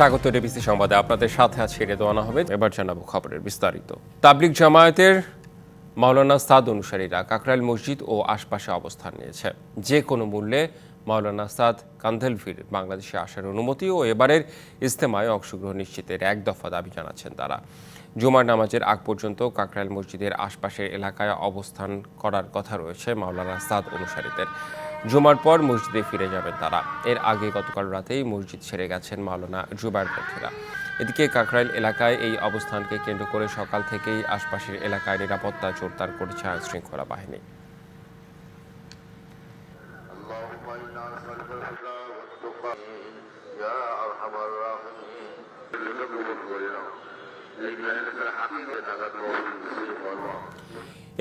স্বাগত ডিবিসি সংবাদে। আপনাদের সাথে আছে রেদোয়ানা হবে। এবার জানাব খবরের বিস্তারিত। তাবলিক জামায়াতের মাওলানা সাদ অনুসারীরা কাকরাইল মসজিদ ও আশপাশে অবস্থান নিয়েছে। যে কোনো মূল্যে মাওলানা সাদ কান্ধেলভির বাংলাদেশে আসার অনুমতি ও এবারের ইস্তেমায় অংশগ্রহণ নিশ্চিতের এক দফা দাবি জানাচ্ছেন তারা। জুমার নামাজের আগ পর্যন্ত কাকরাইল মসজিদের আশপাশের এলাকায় অবস্থান করার কথা রয়েছে মাওলানা সাদ অনুসারীদের। জুমার পর মসজিদে ফিরে যাবেন তারা। এর আগে গতকাল রাতেই মসজিদ ছেড়ে গেছেন মাওলানা জুবাইর পক্ষীরা। এদিকে কাকরাইল এলাকায় এই অবস্থানকে কেন্দ্র করে সকাল থেকেই আশপাশের এলাকায় নিরাপত্তা জোরদার করেছে আইন শৃঙ্খলা বাহিনী।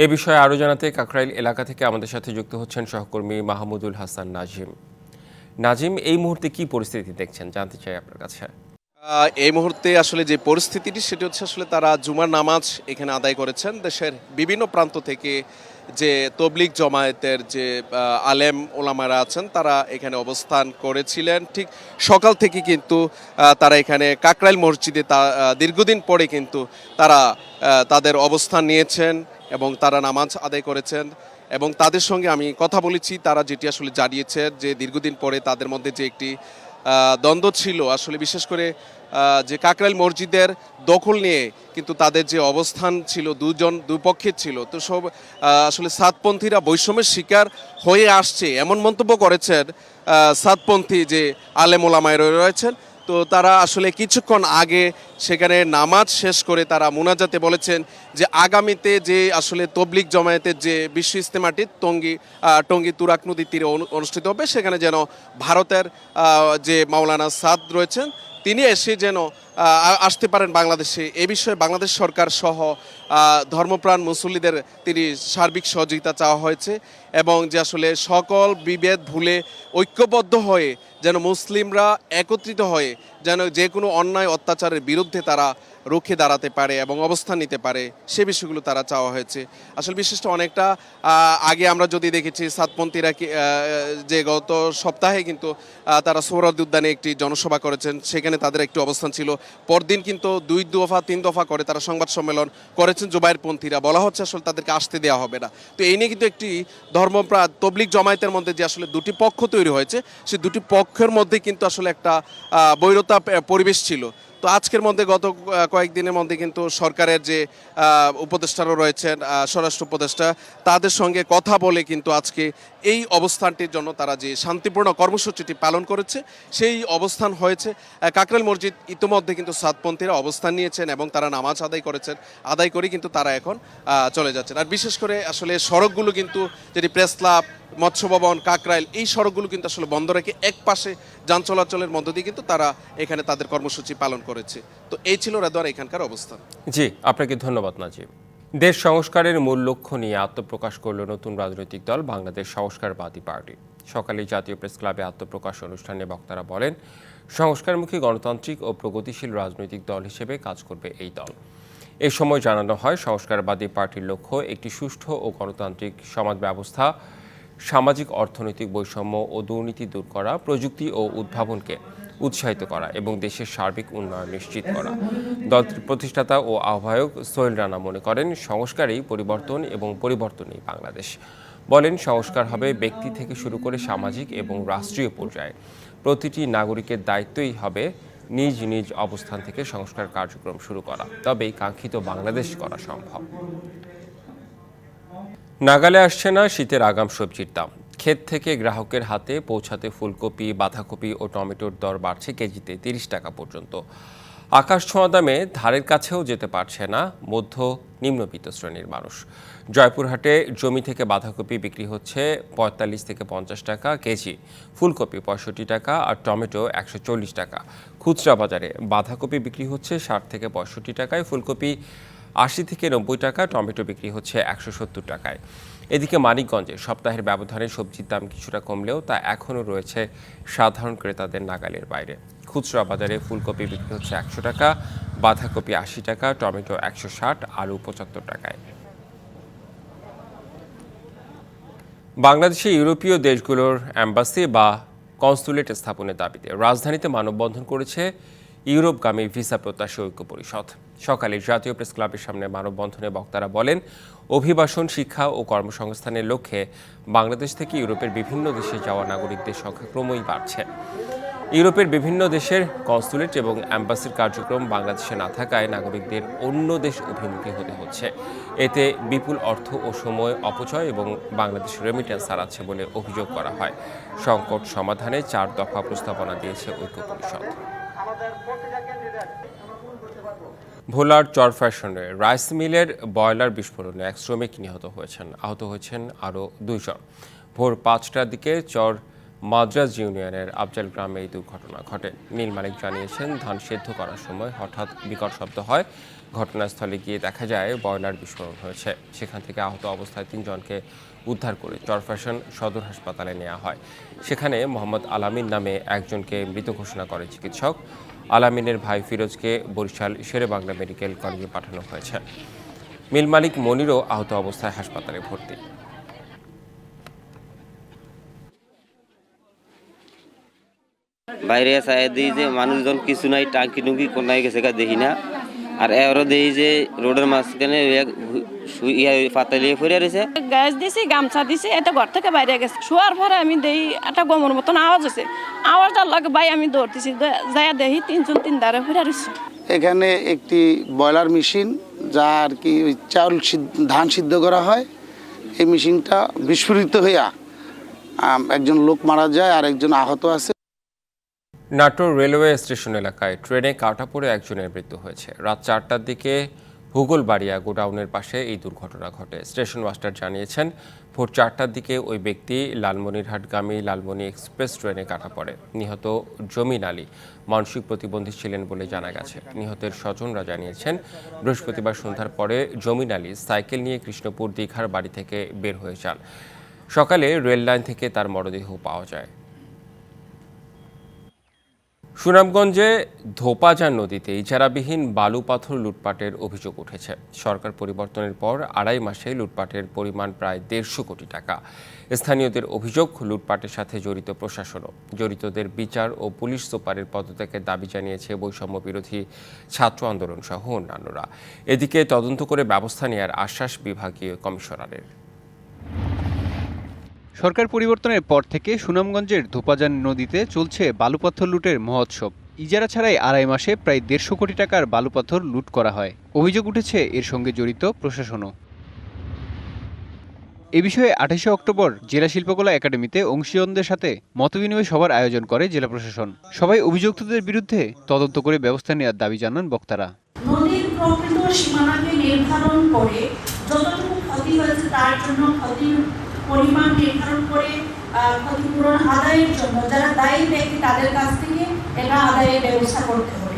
এ বিষয়ে আরও জানাতে কাকরাইল এলাকা থেকে আমাদের সাথে যুক্ত হচ্ছেন সহকর্মী মাহমুদুল হাসান নাজিম। নাজিম, এই মুহূর্তে কি পরিস্থিতি দেখছেন? জানতে চাই আপনার কাছে। এই মুহূর্তে আসলে যে পরিস্থিতিটি, সেটি হচ্ছে আসলে তারা জুমার নামাজ এখানে আদায় করেছেন। দেশের বিভিন্ন প্রান্ত থেকে যে তবলিক জমায়েতের যে আলেম ওলামারা আছেন, তারা এখানে অবস্থান করেছিলেন। ঠিক সকাল থেকে কিন্তু তারা এখানে কাকরাইল মসজিদে তা দীর্ঘদিন পরে কিন্তু তারা তাদের অবস্থান নিয়েছেন। এবং তারা নামাজ আদায় করেছেন এবং তাদের সঙ্গে আমি কথা বলেছি, তারা যেটি আসলে জানিয়েছে যে দীর্ঘদিন পরে তাদের মধ্যে যে একটি দ্বন্দ্ব ছিল, আসলে বিশেষ করে যে কাকরাইল মসজিদের দখল নিয়ে কিন্তু তাদের যে অবস্থান ছিল, দুজন, দুপক্ষের ছিল, তো সব আসলে সাতপন্থীরা বৈষম্যের শিকার হয়ে আসছে। এমন মন্তব্য করেছেন সাতপন্থী যে আলেম ওলামায় রয়েছেন তো তারা আসলে কিছুক্ষণ আগে সেখানে নামাজ শেষ করে তারা মোনাজাতে বলেছেন যে আগামীতে যে আসলে তবলিক জমায়েতের যে বিশ্ব ইস্তেমাটি টঙ্গী টঙ্গী তুরাক নদীর তীরে অনু- অনুষ্ঠিত হবে, সেখানে যেন ভারতের যে মাওলানা সাদ রয়েছেন, তিনি এসে যেন আসতে পারেন বাংলাদেশে। এ বিষয়ে বাংলাদেশ সরকার সহ ধর্মপ্রাণ মুসল্লিদের তিনি সার্বিক সহযোগিতা চাওয়া হয়েছে এবং যে আসলে সকল বিভেদ ভুলে ঐক্যবদ্ধ হয়ে যেন মুসলিমরা একত্রিত হয়ে যেন যে কোনো অন্যায় অত্যাচারের বিরুদ্ধে তারা রুখে দাঁড়াতে পারে এবং অবস্থান নিতে পারে, সে বিষয়গুলো তারা চাওয়া হয়েছে। আসলে বিশেষটা অনেকটা আগে আমরা যদি দেখেছি সাতপন্থীরা যে গত সপ্তাহে কিন্তু তারা সৌরদ উদ্যানে একটি জনসভা করেছেন, সেখানে তাদের একটি অবস্থান ছিল। পরদিন কিন্তু দুই দফা, তিন দফা করে তারা সংবাদ সম্মেলন করেছেন জুবাইর পন্থীরা বলা হচ্ছে আসলে তাদেরকে আসতে দেওয়া হবে না। তো এই নিয়ে কিন্তু একটি ধর্মপ্রা তবলিক জমায়েতের মধ্যে যে আসলে দুটি পক্ষ তৈরি হয়েছে সেই দুটি পক্ষের মধ্যে কিন্তু আসলে একটা বৈরতা পে- পরিবেশ ছিল। তো আজকের মধ্যে গত কয়েকদিনের মধ্যে কিন্তু সরকারের যে আহ, উপদেষ্টারা রয়েছেন স্বরাষ্ট্র উপদেষ্টা তাদের সঙ্গে কথা বলে কিন্তু আজকে এই অবস্থানটির জন্য তারা যে শান্তিপূর্ণ কর্মসূচিটি পালন করেছে সেই অবস্থান হয়েছে। আহ, কাকরাইল মসজিদ ইতিমধ্যে কিন্তু সাতপন্থীরা অবস্থান নিয়েছেন এবং তারা নামাজ আদায় করেছেন আদায় করে কিন্তু তারা এখন চলে যাচ্ছেন। আর বিশেষ করে আসলে সড়কগুলো কিন্তু যেটি প্রেস ক্লাব মৎস্য ভবন কাকরাইল এই সড়কগুলো কিন্তু আসলে বন্ধ রেখে এক পাশে যান চলাচলের মধ্য দিয়ে কিন্তু তারা এখানে তাদের কর্মসূচি পালন করেছে। তো এই ছিল রেদওয়ার এখানকার অবস্থান। জি, আপনাকে ধন্যবাদ নাজিম দেশ সংস্কারের মূল লক্ষ্য নিয়ে আত্মপ্রকাশ করল নতুন রাজনৈতিক দল বাংলাদেশ সংস্কারবাদী পার্টি। সকালে জাতীয় প্রেস ক্লাবে আত্মপ্রকাশ অনুষ্ঠানে বক্তারা বলেন, সংস্কারমুখী গণতান্ত্রিক ও প্রগতিশীল রাজনৈতিক দল হিসেবে কাজ করবে এই দল। এ সময় জানানো হয় সংস্কারবাদী পার্টির লক্ষ্য একটি সুষ্ঠু ও গণতান্ত্রিক সমাজ ব্যবস্থা, সামাজিক অর্থনৈতিক বৈষম্য ও দুর্নীতি দূর করা, প্রযুক্তি ও উদ্ভাবনকে উৎসাহিত করা এবং দেশের সার্বিক উন্নয়ন নিশ্চিত করা। দলটির প্রতিষ্ঠাতা ও আহ্বায়ক সোহেল রানা মনে করেন, সংস্কারেই পরিবর্তন এবং পরিবর্তনই বাংলাদেশ। বলেন, সংস্কার হবে ব্যক্তি থেকে শুরু করে সামাজিক এবং রাষ্ট্রীয় পর্যায়ে। প্রতিটি নাগরিকের দায়িত্বই হবে নিজ নিজ অবস্থান থেকে সংস্কার কার্যক্রম শুরু করা। তবেই কাঙ্ক্ষিত বাংলাদেশ করা সম্ভব। নাগালে আসছে না শীতের আগাম সবজির দাম। ক্ষেত থেকে গ্রাহকের হাতে পৌঁছাতে ফুলকপি, বাঁধাকপি ও টমেটোর দর বাড়ছে কেজিতে তিরিশ টাকা পর্যন্ত। আকাশ ছোঁয়া দামে ধারের কাছেও যেতে পারছে না মধ্য নিম্নবিত্ত শ্রেণির মানুষ। জয়পুরহাটে জমি থেকে বাঁধাকপি বিক্রি হচ্ছে পঁয়তাল্লিশ থেকে পঞ্চাশ টাকা কেজি, ফুলকপি পঁয়ষট্টি টাকা আর টমেটো একশো চল্লিশ টাকা। খুচরা বাজারে বাঁধাকপি বিক্রি হচ্ছে ষাট থেকে পঁয়ষট্টি টাকায়, ফুলকপি আশি থেকে নব্বই টাকা, টমেটো বিক্রি হচ্ছে একশো সত্তর টাকায়। এদিকে মানিকগঞ্জে সপ্তাহের ব্যবধানে সবজির দাম কিছুটা কমলেও তা এখনও রয়েছে সাধারণ ক্রেতাদের নাগালের বাইরে। খুচরা বাজারে ফুলকপি বিক্রি হচ্ছে একশো টাকা, বাঁধাকপি আশি টাকা, টমেটো একশো ষাট, আলু পঁচাত্তর টাকায়। বাংলাদেশে ইউরোপীয় দেশগুলোর অ্যাম্বাসি বা কনসুলেট স্থাপনের দাবিতে রাজধানীতে মানববন্ধন করেছে ইউরোপগামী ভিসা প্রত্যাশী ঐক্য পরিষদ। সকালে জাতীয় প্রেস ক্লাবের সামনে মানববন্ধনে বক্তারা বলেন, অভিবাসন, শিক্ষা ও কর্মসংস্থানের লক্ষ্যে বাংলাদেশ থেকে ইউরোপের বিভিন্ন দেশে যাওয়া নাগরিকদের সংখ্যা ক্রমই বাড়ছে। ইউরোপের বিভিন্ন দেশের কনসুলেট এবং অ্যাম্বাসির কার্যক্রম বাংলাদেশে না থাকায় নাগরিকদের অন্য দেশ অভিমুখী হতে হচ্ছে। এতে বিপুল অর্থ ও সময় অপচয় এবং বাংলাদেশ রেমিটেন্স হারাচ্ছে বলে অভিযোগ করা হয়। সংকট সমাধানে চার দফা প্রস্তাবনা দিয়েছে ঐক্য পরিষদ। ভোলার চর ফ্যাশনে রাইস মিলের বয়লার বিস্ফোরণে এক শ্রমিক নিহত হয়েছেন। আহত হয়েছেন আরও দুইজন। ভোর পাঁচটার দিকে চর মাদ্রাজ ইউনিয়নের আফজাল গ্রামে এই দুর্ঘটনা ঘটে। নীল মালিক জানিয়েছেন, ধান সেদ্ধ করার সময় হঠাৎ বিকট শব্দ হয়। ঘটনাস্থলে গিয়ে দেখা যায়, বয়লার বিস্ফোরণ হয়েছে। সেখান থেকে আহত অবস্থায় তিনজনকে উদ্ধার করে চরফ্যাশন সদর হাসপাতালে নেওয়া হয়। সেখানে মোহাম্মদ আলামিন নামে একজনকে মৃত ঘোষণা করে চিকিৎসক। আলামিনের ভাই ফিরোজকে বরিশাল শেরে বাংলা মেডিকেল কলেজে পাঠানো হয়েছে। মিল মালিক মনিরও আহত অবস্থায় হাসপাতালে ভর্তি। বাইরে চাই দিই যে মানুষজন কিছু নাই টাঙ্কি টুঙ্কি কোনায় গেছে দেখি না। আর এরও দেখি যে রোডের মাঝখানে রয়েছে গ্যাস দিছি গামছা দিছি এটা ঘর থেকে বাইরে গেছে। শোয়ার পরে আমি দেই একটা গমর মতন আওয়াজ হয়েছে আওয়াজটার লাগে ভাই আমি দৌড়তেছি যাইয়া দেখি তিনজন তিন দাঁড়ে ফিরে রয়েছে এখানে একটি বয়লার মেশিন যা আর কি ওই চাউল সিদ্ধ- ধান সিদ্ধ করা হয়। এই মেশিনটা বিস্ফোরিত হইয়া আম, একজন লোক মারা যায় আর একজন আহত আছে। নাটোর রেলওয়ে স্টেশন এলাকায় ট্রেনে কাটা পড়ে একজনের মৃত্যু হয়েছে। রাত চারটার দিকে হুগলবাড়িয়া গোডাউনের পাশে এই দুর্ঘটনা ঘটে। স্টেশন মাস্টার জানিয়েছেন, ভোর চারটার দিকে ওই ব্যক্তি লালমনিরহাটগামী লালমনি এক্সপ্রেস ট্রেনে কাটা পড়ে। নিহত জমিন আলী মানসিক প্রতিবন্ধী ছিলেন বলে জানা গেছে। নিহতের স্বজনরা জানিয়েছেন, বৃহস্পতিবার সন্ধ্যার পরে জমিন আলী সাইকেল নিয়ে কৃষ্ণপুর দীঘার বাড়ি থেকে বের হয়ে যান। সকালে রেল লাইন থেকে তার মরদেহ পাওয়া যায়। সুনামগঞ্জে ধোপাজান নদীতে ইজারাবিহীন বালু পাথর লুটপাটের অভিযোগ উঠেছে। সরকার পরিবর্তনের পর আড়াই মাসে লুটপাটের পরিমাণ প্রায় দেড়শো কোটি টাকা। স্থানীয়দের অভিযোগ, লুটপাটের সাথে জড়িত প্রশাসনও। জড়িতদের বিচার ও পুলিশ সুপারের পদত্যাগের দাবি জানিয়েছে বৈষম্য বিরোধী ছাত্র আন্দোলন সহ অন্যান্যরা। এদিকে তদন্ত করে ব্যবস্থা নেওয়ার আশ্বাস বিভাগীয় কমিশনারের। সরকার পরিবর্তনের পর থেকে সুনামগঞ্জের ধোপাজান নদীতে চলছে বালুপাথর লুটের মহোৎসব। ইজারা ছাড়াই আড়াই মাসে প্রায় দেড়শো কোটি টাকার বালুপাথর লুট করা হয়। অভিযোগ উঠেছে এর সঙ্গে জড়িত প্রশাসনও। এ বিষয়ে আঠাশে অক্টোবর জেলা শিল্পকলা একাডেমিতে অংশীজনদের সাথে মতবিনিময় সভার আয়োজন করে জেলা প্রশাসন। সবাই অভিযুক্তদের বিরুদ্ধে তদন্ত করে ব্যবস্থা নেওয়ার দাবি জানান বক্তারা। সীমানাকে নির্ধারণ করে যতটুকু ক্ষতি হয়েছে তার জন্য পরিমাণ নির্ধারণ করে ক্ষতিপূরণ আদায়ের জন্য যারা দায়ী ব্যক্তি তাদের কাছ থেকে এটা আদায়ের ব্যবস্থা করতে হবে।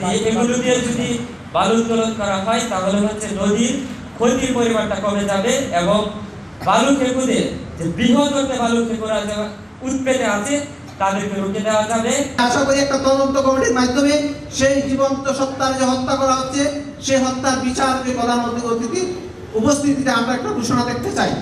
দিয়ে এগুলো দিয়ে যদি বালু উত্তোলন করা হয় তাহলে হচ্ছে নদীর ক্ষতির পরিমাণটা কমে যাবে এবং বালু খেকুদের যে বৃহৎ বালু খেকুরা যে উৎপেতে আছে তাদেরকে রুখে দেওয়া যাবে। আশা করি একটা তদন্ত কমিটির মাধ্যমে সেই জীবন্ত সত্তার যে হত্যা করা হচ্ছে সেই হত্যার বিচার যে প্রধান অতিথির উপস্থিতিতে আমরা একটা ঘোষণা দেখতে চাই।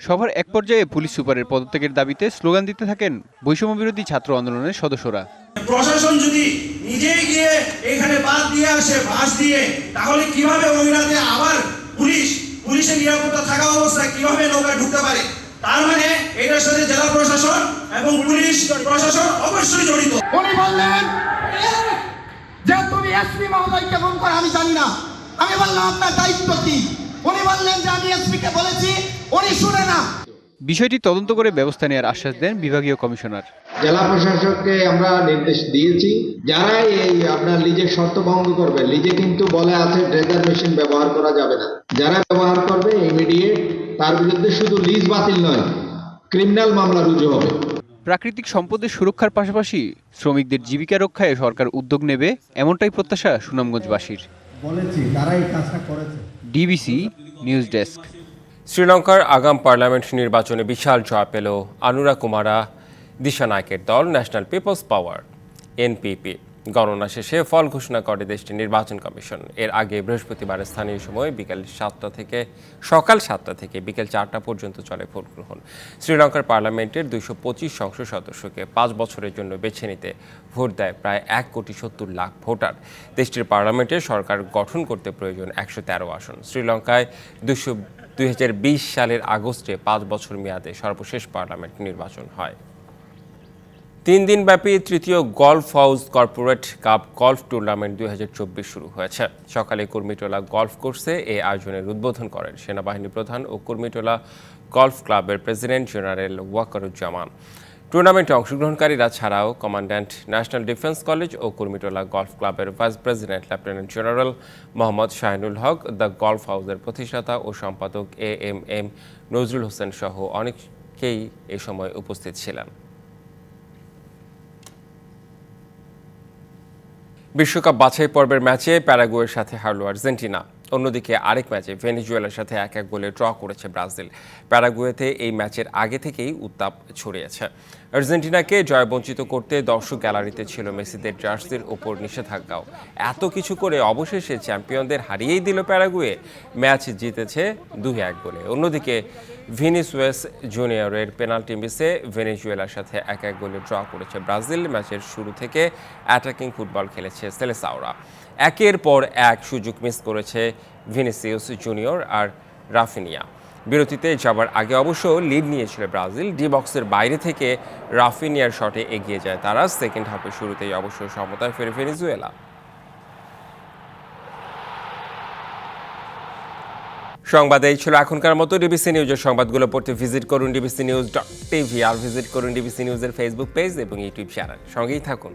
সভার এক পর্যায়ে পুলিশ সুপারের পদত্যাগের দাবিতে স্লোগান দিতে থাকেন বৈষম্য বিরোধী ছাত্র আন্দোলনের সদস্যরা। প্রশাসন যদি নিজেই গিয়ে এখানে বাদ দিয়ে আসে বাস দিয়ে তাহলে কীভাবে ওই রাতে আবার পুলিশ পুলিশের নিরাপত্তা থাকা অবস্থায় কীভাবে নৌকা ঢুকতে পারে? তার মানে এটার সাথে জেলা প্রশাসন এবং পুলিশ প্রশাসন অবশ্যই জড়িত। উনি বললেন যে তুমি এসপি মহোদয়কে ফোন করে আমি জানি না। আমি বললাম আপনার দায়িত্ব কি? উনি বললেন যে আমি এসপি কে বলেছি উনি শুনে না। বিষয়টি তদন্ত করে ব্যবস্থা নেওয়ার আশ্বাস দেন বিভাগীয় কমিশনার। জেলা প্রশাসককে আমরা নির্দেশ দিয়েছি যারাই এই আপনার লিজের শর্ত ভঙ্গ করবে লিজে কিন্তু বলে আছে ড্রেজার মেশিন ব্যবহার করা যাবে না। যারা ব্যবহার করবে ইমিডিয়েট তার বিরুদ্ধে শুধু লিজ বাতিল নয় ক্রিমিনাল মামলা রুজু হবে। প্রাকৃতিক সম্পদের সুরক্ষার পাশাপাশি শ্রমিকদের জীবিকা রক্ষায় সরকার উদ্যোগ নেবে এমনটাই প্রত্যাশা সুনামগঞ্জবাসীর। বলেছি তারা এই কাজটা করেছে। DBC news desk. শ্রীলঙ্কার আগাম পার্লামেন্ট নির্বাচনে বিশাল জয় পেল আনুরা কুমারা, দিশা নায়কের দল, ন্যাশনাল পিপলস পাওয়ার, এনপিপি। গণনা শেষে ফল ঘোষণা করে দেশটির নির্বাচন কমিশন। এর আগে বৃহস্পতিবার স্থানীয় সময় বিকেল সাতটা থেকে, সকাল সাতটা থেকে বিকেল চারটা পর্যন্ত চলে ভোট গ্রহণ। শ্রীলঙ্কার পার্লামেন্টের দুইশো পঁচিশ সংসদ সদস্যকে পাঁচ বছরের জন্য বেছে নিতে ভোট দেয় প্রায় এক কোটি সত্তর লাখ ভোটার। দেশটির পার্লামেন্টে সরকার গঠন করতে প্রয়োজন একশো তেরো আসন। শ্রীলঙ্কায় দুশো দুই হাজার বিশ সালের আগস্টে পাঁচ বছর মেয়াদে সর্বশেষ পার্লামেন্ট নির্বাচন হয়। তিন দিনব্যাপী তৃতীয় golf house corporate cup golf tournament দুই হাজার চব্বিশ শুরু হয়েছে। সকালে কুর্মিটোলা গলফ কোর্সে এই আয়োজনের উদ্বোধন করেন সেনাবাহিনী প্রধান ও কুর্মিটোলা গলফ ক্লাবের প্রেসিডেন্ট জেনারেল ওয়াকারুজ্জামান। টুর্নামেন্টে অংশগ্রহণকারীরা ছাড়াও কমান্ড্যান্ট ন্যাশনাল ডিফেন্স কলেজ ও কুর্মিটোলা গলফ ক্লাবের vice president lieutenant general Mohammad Shahinul Haque, the golf হাউসের প্রতিষ্ঠাতা ও সম্পাদক A M M Nazrul Hossain সহ অনেকেই এ সময় উপস্থিত ছিলেন। বিশ্বকাপ বাছাই পর্বের ম্যাচে প্যারাগুয়ের সাথে হারল আর্জেন্টিনা। অন্যদিকে আরেক ম্যাচে ভেনেজুয়েলার সাথে এক এক গোলে ড্র করেছে ব্রাজিল। প্যারাগুয়েতে এই ম্যাচের আগে থেকেই উত্তাপ ছড়িয়েছে। আর্জেন্টিনাকে জয়বঞ্চিত করতে দর্শক গ্যালারিতে ছিল মেসিদের জার্সির ওপর নিষেধাজ্ঞাও। এত কিছু করে অবশেষে চ্যাম্পিয়নদের হারিয়েই দিল প্যারাগুয়ে। ম্যাচ জিতেছে দুই এক গোলে। অন্যদিকে ভিনিসুয়েস জুনিয়রের পেনাল্টি মিসে ভেনেজুয়েলার সাথে এক এক গোলে ড্র করেছে ব্রাজিল। ম্যাচের শুরু থেকে অ্যাটাকিং ফুটবল খেলেছে সেলেসাওরা। একের পর এক সুযোগ মিস করেছে ভিনিসিয়াস জুনিয়র আর রাফিনিয়া। বিরতিতে যাবার আগে অবশ্য লিড নিয়েছিল ব্রাজিল, ডি বক্সের বাইরে থেকে রাফিনিয়ার শটে এগিয়ে যায় তারা। সেকেন্ড হাফের শুরুতেই অবশ্য সমতায় ফেরে ভেনেজুয়েলা। সংবাদ এই ছিল এখনকার মতো। ডিবিসি নিউজের সংবাদগুলো পড়তে ভিজিট করুন ডিবিসি নিউজ ডট টিভি আর ভিজিট করুন ডিবিসি নিউজের ফেসবুক পেজ এবং ইউটিউব চ্যানেল সঙ্গেই থাকুন।